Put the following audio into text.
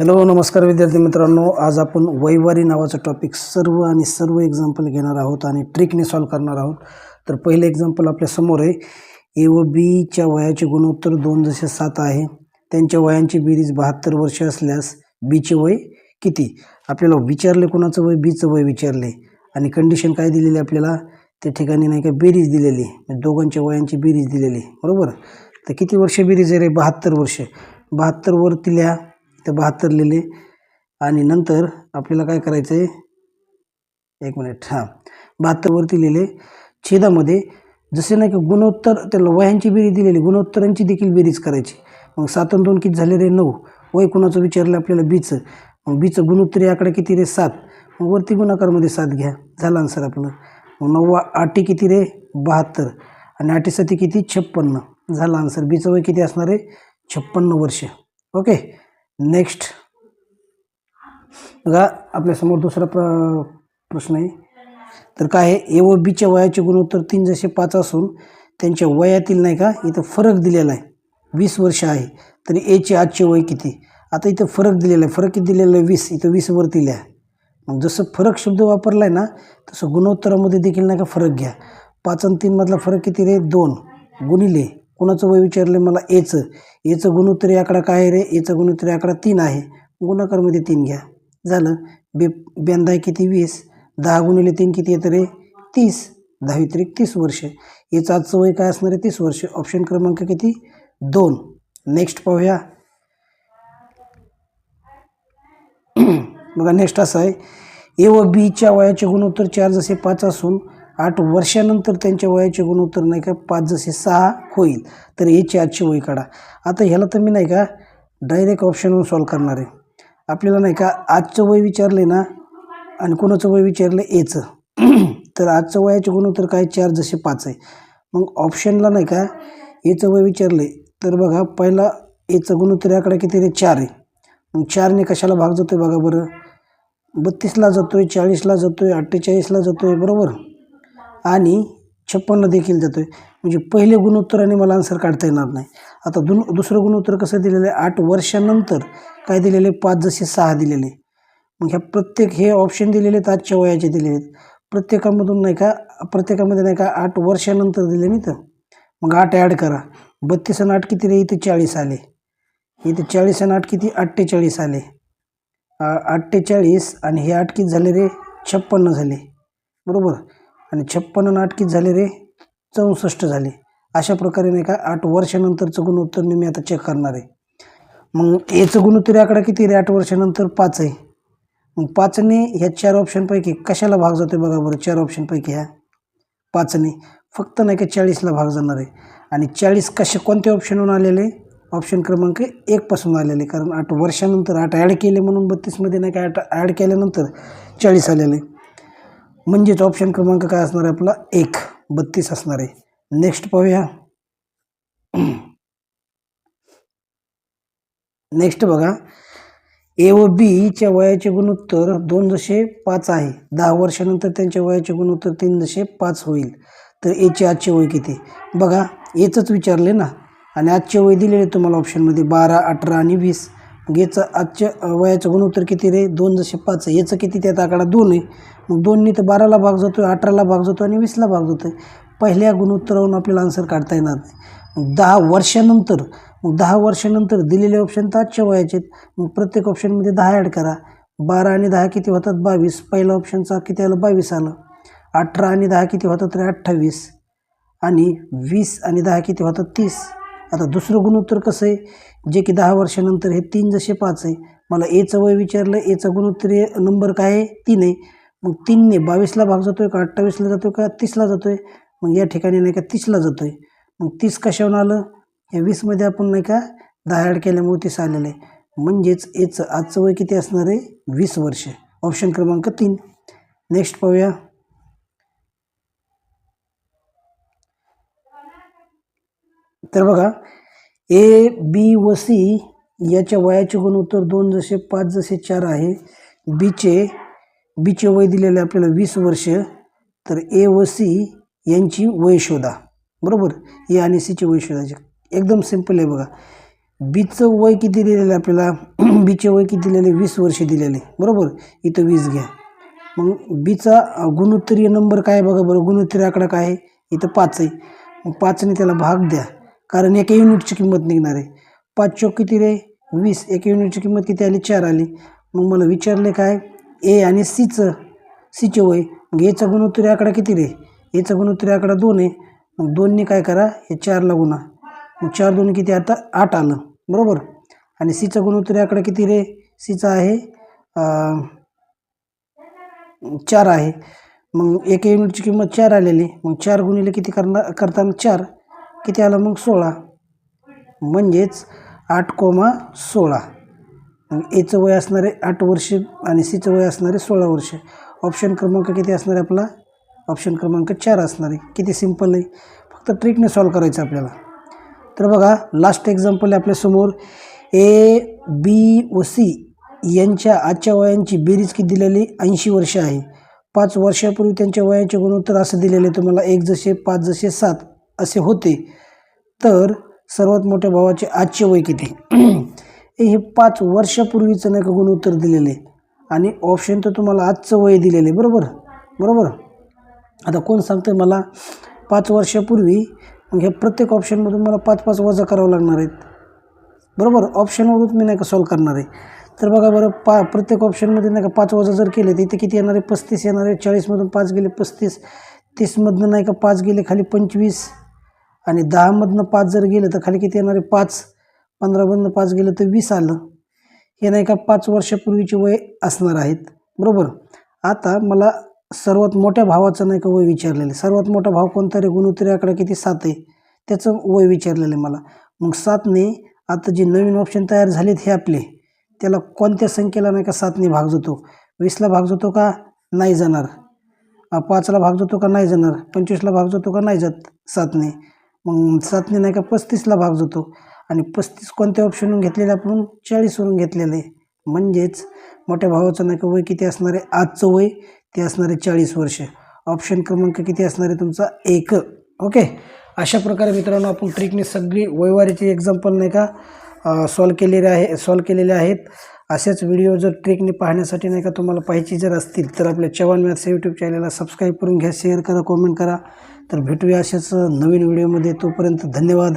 Hello नमस्कार विद्यार्थी मित्रांनो. आज आपण वैवारी नावाचा टॉपिक सर्व आणि सर्व एक्झाम्पल घेणार आहोत आणि ट्रिकने सॉल्व करणार आहोत. तर पहिले एक्झाम्पल आपल्यासमोर आहे. ए व बीच्या वयाचे गुणोत्तर दोन जसे सात आहे. त्यांच्या वयांची बेरीज बहात्तर वर्ष असल्यास बीचे वय किती? आपल्याला विचारले कोणाचं वय? बीचं वय विचारले. आणि कंडिशन काय दिलेली आपल्याला? त्या ठिकाणी नाही का बेरीज दिलेली. म्हणजे दोघांच्या वयांची बेरीज दिलेली. बरोबर? तर किती वर्ष बेरीज आहे रे? बहात्तर वर्ष. बहात्तरवरती लिहा ते बहात्तर लिहिले आणि नंतर आपल्याला काय करायचं आहे एक मिनिट हां. बहात्तरवरती लिहिले छेदामध्ये जसे नाही का गुणोत्तर त्याला वयांची बेरीज दिलेली गुणोत्तरांची देखील बेरीज करायची. मग सात दोन किती झाले रे? नऊ. वय कुणाचं विचारलं आपल्याला? बीचं. मग बीचं गुणोत्तरी आकडा किती रे? सात. मग वरती गुणाकारमध्ये सात घ्या. झालं आन्सर आपलं. मग नव्वा आठी किती रे? बहात्तर. आणि आठीसाठी किती? छप्पन्न. झालं आन्सर बीचं वय किती असणार आहे? छप्पन्न वर्ष. ओके? नेक्स्ट बघा आपल्यासमोर दुसरा प्र प्रश्न आहे. तर काय आहे? ए व बीच्या वयाचे गुणोत्तर तीन जसे पाच असून त्यांच्या वयातील नाही का? इथं फरक दिलेला आहे. वीस वर्ष आहे. तरी एचे आजचे वय किती? आता इथं फरक दिलेला आहे. फरक किती दिलेला आहे? वीस. इथं वीसवरती लिहा. मग जसं फरक शब्द वापरला आहे ना तसं गुणोत्तरामध्ये देखील नाही का फरक घ्या. पाच आणि तीनमधला फरक किती रे? दोन. गुणिले. कुणाचं वय विचारलं मला एचं. एचं गुणोत्तरी आकडा काय रे? एचं गुणोत्तरी आकडा तीन आहे. गुणाकारमध्ये तीन घ्या. झालं. बे बेंदाय किती? वीस. दहा गुणिले तीन किती येतं रे? तीस. दहावी तरी तीस वर्ष. याचं आजचं वय काय असणार आहे? तीस वर्ष. ऑप्शन क्रमांक किती? दोन. नेक्स्ट पाहूया. बघा नेक्स्ट असं आहे. ए व बीच्या वयाचे गुणोत्तर चार जसे पाच असून आठ वर्षानंतर त्यांच्या वयाचे गुणोत्तर नाही का? पाच जसे सहा होईल. तर याची आजचे वय काढा. आता ह्याला तर मी नाही का डायरेक्ट ऑप्शनवर सॉल्व करणार आहे. आपल्याला नाही का आजचं वय विचारले ना आणि कोणाचं वय विचारलं एचं तर आजचं वयाचे गुणोत्तर काय? चार जसे पाच आहे. मग ऑप्शनला नाही का एचं वय विचारले तर बघा पहिला एचं गुणोत्तर याकडे किती रे चार आहे. मग चारने कशाला भाग जातो आहे बघा बरं. बत्तीसला जातो आहे चाळीसला जातो आहे अठ्ठेचाळीसला जातो आहे बरोबर? आणि छप्पन्न देखील जातो आहे म्हणजे पहिले गुणोत्तराने मला आन्सर काढता येणार नाही. आता दुन दुसरं गुणोत्तर कसं दिलेलं आहे? आठ वर्षानंतर काय दिलेले पाच जसे सहा दिलेले. मग ह्या प्रत्येक हे ऑप्शन दिलेले आहेत आजच्या वयाचे दिलेले आहेत. प्रत्येकामधून नाही का प्रत्येकामध्ये नाही का आठ वर्षानंतर दिले नाही तर. मग आठ ॲड करा. बत्तीस आणि आठ किती रे? इथे चाळीस आले. इथे चाळीस आणि आठ किती? अठ्ठेचाळीस आले. अठ्ठेचाळीस आणि हे आठ किती झाले रे? छप्पन्न झाले. बरोबर? आणि छप्पन्न नाटकीत झाले रे. चौसष्ट झाले. अशा प्रकारे नाही का आठ वर्षानंतरचं गुणोत्तर मी आता चेक करणार आहे. मग याचं गुणोत्तर आकडा किती रे? आठ वर्षानंतर पाच आहे. मग पाचने ह्या चार ऑप्शनपैकी कशाला भाग जातो बघा बरं चार ऑप्शनपैकी ह्या. पाचने. फक्त नाही का चाळीसला भाग जाणार आहे. आणि चाळीस कसे कोणत्या ऑप्शनवरून आलेले? ऑप्शन क्रमांक एकपासून आलेले. कारण आठ वर्षानंतर आठ ॲड केले म्हणून बत्तीसमध्ये नाही का आठ ॲड केल्यानंतर चाळीस आलेले. म्हणजेच ऑप्शन क्रमांक काय असणार आहे आपला? एक. बत्तीस असणार आहे. नेक्स्ट पाहूया. नेक्स्ट बघा. ए व बीच्या वयाचे गुणोत्तर दोन जसे पाच आहे. दहा वर्षानंतर त्यांच्या वयाचे गुणोत्तर तीन जसे पाच होईल. तर एचे आजचे वय किती? बघा एचंच विचारले ना. आणि आजचे वय दिलेले तुम्हाला ऑप्शनमध्ये बारा अठरा आणि वीस. मग याचं आजच्या वयाचं गुणोत्तर किती रे? दोन जसे पाच आहे. याचं किती? त्यात आकडा दोन आहे. मग दोननी तर बाराला भाग जातो आहे अठराला भाग जातो आणि वीसला भाग जातो आहे पहिल्या गुणोत्तरावरून आपल्याला आन्सर काढता येणार नाही. मग दहा वर्षानंतर मग दहा वर्षानंतर दिलेले ऑप्शन तर आजच्या वयाचे आहेत. मग प्रत्येक ऑप्शनमध्ये दहा ॲड करा. बारा आणि दहा किती होतात? बावीस. पहिला ऑप्शनचा किती आलं? बावीस आलं. अठरा आणि दहा किती होतात तर अठ्ठावीस. आणि वीस आणि दहा किती होतात? तीस. आता दुसरं गुणोत्तर कसं आहे? जे की दहा वर्षानंतर हे तीन जसे पाच आहे. मला एचं वय विचारलं. एचं गुणोत्तर नंबर काय आहे? तीन आहे. मग तीनने बावीसला भाग जातो आहे का अठ्ठावीसला जातो आहे का तीसला जातो आहे मग या ठिकाणी नाही का तीसला जातो आहे मग तीस कशावरून आलं? या वीसमध्ये आपण नाही का दहा ॲड केल्यामुळे तीस आलेलं आहे. म्हणजेच याचं आजचं वय किती असणार आहे? वीस वर्ष. ऑप्शन क्रमांक तीन. नेक्स्ट पाहूया. तर बघा ए बी व सी याच्या वयाचे गुणोत्तर दोन जसे पाच जसे चार आहे. बीचे बीचे वय दिलेले आपल्याला वीस वर्ष तर ए व सी यांची वय शोधा. बरोबर? ए आणि सीचे वय शोधायचे. एकदम सिंपल आहे बघा. बीचं वय किती दिलेलं आहे आपल्याला? बीचे वय किती दिलेले वीस वर्ष दिलेले बरोबर? इथं वीस घ्या. मग बीचा गुणोत्तरीय नंबर काय आहे बघा बरं? गुणोत्तरीय आकडा काय आहे? इथं पाच आहे. मग पाचने त्याला भाग द्या. कारण एका युनिटची किंमत निघणार आहे. पाच चौक किती रे? वीस. एका युनिटची किंमत किती आली? चार आली. मग मला विचारले काय? ए आणि सीचं सीचे वय. मग एचा गुणोत्तरी आकडा किती रे? एचं गुणोत्तरी आकडा दोन आहे. मग दोनने काय करा? हे चारला गुणा. मग चार दोन किती? आता आठ आलं. बरोबर? आणि सीचा गुणोत्तरी आकडा किती रे? सीचा आहे चार आहे. मग एका युनिटची किंमत चार आलेली. मग चार गुणिले किती करणार करताना चार? किती आलं? मग सोळा. म्हणजेच आठ कोमा सोळा. एचं वय असणारे आठ वर्षे आणि सीचं वय असणारे सोळा वर्षे. ऑप्शन क्रमांक किती असणार आहे आपला? ऑप्शन क्रमांक चार असणार आहे. किती सिंपल आहे? फक्त ट्रिकने सॉल्व करायचं आपल्याला. तर बघा लास्ट एक्झाम्पल आहे आपल्यासमोर ए बी व सी यांच्या आजच्या वयांची बेरीज किती दिलेली? ऐंशी वर्ष आहे. पाच वर्षापूर्वी त्यांच्या वयाचे गुणोत्तर असं दिलेले तुम्हाला. एक जसे पाच जसे सात असे होते. तर सर्वात मोठ्या भावाचे आजचे वय किती? हे पाच वर्षापूर्वीचं नाही का गुणोत्तर आहे? आणि ऑप्शन तर तुम्हाला आजचं वय दिलेलं आहे बरोबर? बरोबर? आता कोण सांगतं मला पाच वर्षापूर्वी मग ह्या प्रत्येक ऑप्शनमधून मला पाच पाच वजा करावं लागणार आहेत. बरोबर? ऑप्शनवरून मी नाही का सॉल्व करणार आहे. तर बघा बरं पा प्रत्येक ऑप्शनमध्ये नाही का पाच वजा जर केले तर इथे किती येणार आहे? पस्तीस येणार आहे. चाळीसमधून पाच गेले पस्तीस. तीसमधनं नाही का पाच गेले खाली पंचवीस. आणि दहामधनं पाच जर गेलं तर खाली किती येणार आहे? पाच. पंधरामधनं पाच गेलं तर वीस आलं. हे नाही का पाच वर्षापूर्वीचे वय असणार आहेत. बरोबर? आता मला सर्वात मोठ्या भावाचं नाही का वय विचारलेलं आहे. सर्वात मोठा भाव कोणता रे? गुणोत्तरी आकडा किती? सात आहे. त्याचं वय विचारलेलं आहे मला. मग सातने आता जे नवीन ऑप्शन तयार झालेत हे आपले त्याला कोणत्या संख्येला नाही का सातने भाग जातो? वीसला भाग जातो का? नाही जाणार. पाचला भाग जातो का? नाही जाणार. पंचवीसला भाग जातो का? नाही जात सातने. मग सातने नाही का पस्तीसला भाग जातो. आणि पस्तीस कोणत्या ऑप्शनवरून घेतलेलं आपण? चाळीसवरून घेतलेलं. आहे म्हणजेच मोठ्या भावाचं नाही का वय किती असणार आहे? आजचं वय ते असणार आहे चाळीस वर्ष. ऑप्शन क्रमांक किती असणार आहे तुमचा? एक. ओके? अशा प्रकारे मित्रांनो आपण ट्रिकने सगळी वयवारीची एक्झाम्पल नाही का सॉल्व केलेले आहे सॉल्व केलेले आहेत. असेच व्हिडिओ जर ट्रिकने पाहण्यासाठी नाही का तुम्हाला पाहिजे जर असतील तर आपल्या चव्हाण मॅथ्स यूट्यूब चॅनलला सबस्क्राईब करून घ्या शेअर करा कॉमेंट करा. तर भेटूया अशाच नवीन व्हिडिओमध्ये तोपर्यंत धन्यवाद.